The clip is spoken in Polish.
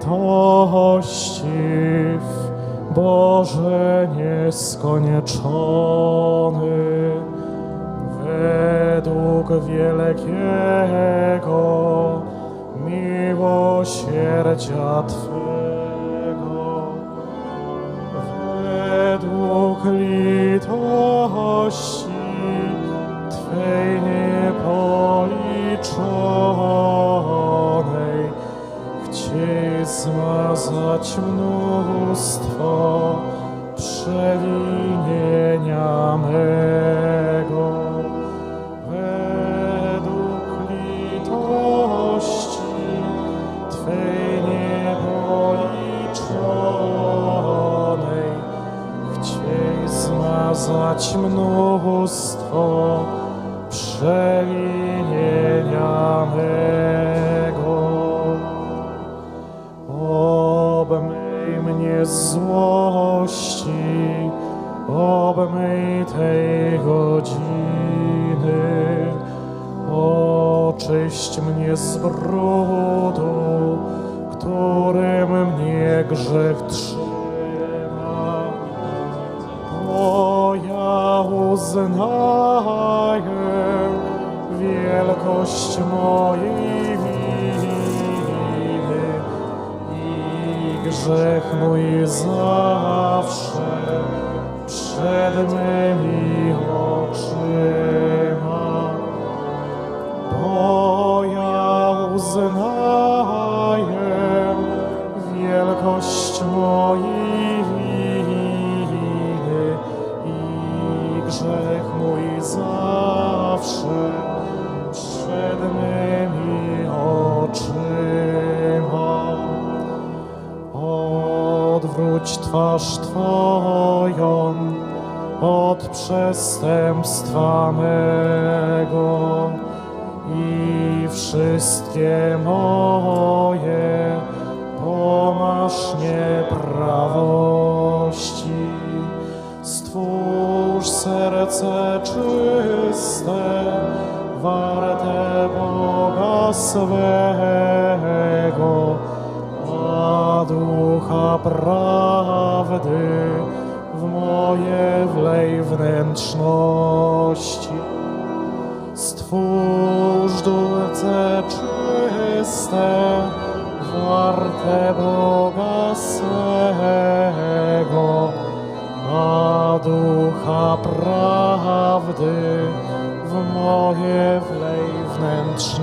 litościw, Boże nieskończony, według wielkiego miłosierdzia Twego, według litości zmazać mnóstwo przewinienia mego. Obmyj mnie złości, obmyj tej godziny, oczyść mnie z brudu, którym mnie grzech trzyma. Ja uznaję wielkość mojej winy i grzech mój zawsze przed mymi oczyma. Grzech mój zawsze przed mymi oczyma. Odwróć twarz Twoją od przestępstwa mego i wszystkie moje swego, a ducha prawdy w moje wlej wnętrzności. Stwórz duce czyste, warte Boga swego, a ducha prawdy w moje wnętrzności.